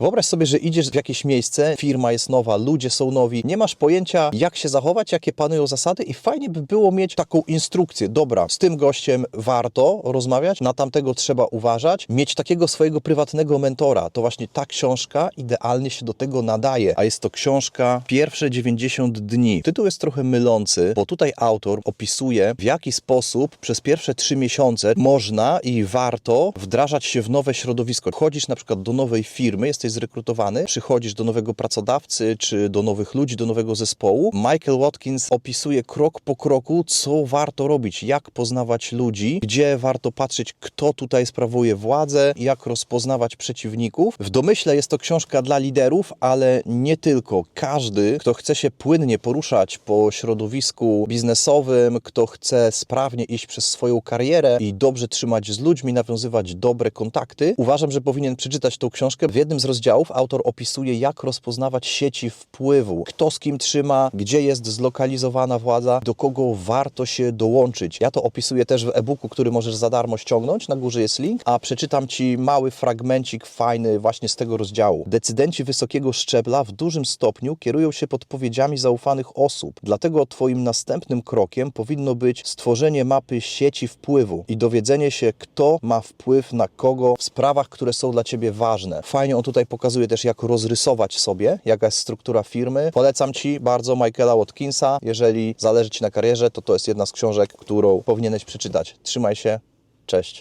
Wyobraź sobie, że idziesz w jakieś miejsce, firma jest nowa, ludzie są nowi, nie masz pojęcia, jak się zachować, jakie panują zasady, i fajnie by było mieć taką instrukcję. Dobra, z tym gościem warto rozmawiać, na tamtego trzeba uważać, mieć takiego swojego prywatnego mentora. To właśnie ta książka idealnie się do tego nadaje, a jest to książka Pierwsze 90 dni. Tytuł jest trochę mylący, bo tutaj autor opisuje, w jaki sposób przez pierwsze trzy miesiące można i warto wdrażać się w nowe środowisko. Wchodzisz na przykład do nowej firmy, jesteś zrekrutowany, przychodzisz do nowego pracodawcy, czy do nowych ludzi, do nowego zespołu. Michael Watkins opisuje krok po kroku, co warto robić, jak poznawać ludzi, gdzie warto patrzeć, kto tutaj sprawuje władzę, jak rozpoznawać przeciwników. W domyśle jest to książka dla liderów, ale nie tylko. Każdy, kto chce się płynnie poruszać po środowisku biznesowym, kto chce sprawnie iść przez swoją karierę i dobrze trzymać z ludźmi, nawiązywać dobre kontakty, uważam, że powinien przeczytać tą książkę. W jednym z rozdziałów autor opisuje, jak rozpoznawać sieci wpływu, kto z kim trzyma, gdzie jest zlokalizowana władza, do kogo warto się dołączyć. Ja to opisuję też w e-booku, który możesz za darmo ściągnąć. Na górze jest link, a przeczytam Ci mały fragmencik fajny właśnie z tego rozdziału. Decydenci wysokiego szczebla w dużym stopniu kierują się podpowiedziami zaufanych osób. Dlatego Twoim następnym krokiem powinno być stworzenie mapy sieci wpływu i dowiedzenie się, kto ma wpływ na kogo w sprawach, które są dla Ciebie ważne. Fajnie on tutaj pokazuje też, jak rozrysować sobie, jaka jest struktura firmy. Polecam Ci bardzo Michaela Watkinsa. Jeżeli zależy Ci na karierze, to to jest jedna z książek, którą powinieneś przeczytać. Trzymaj się. Cześć.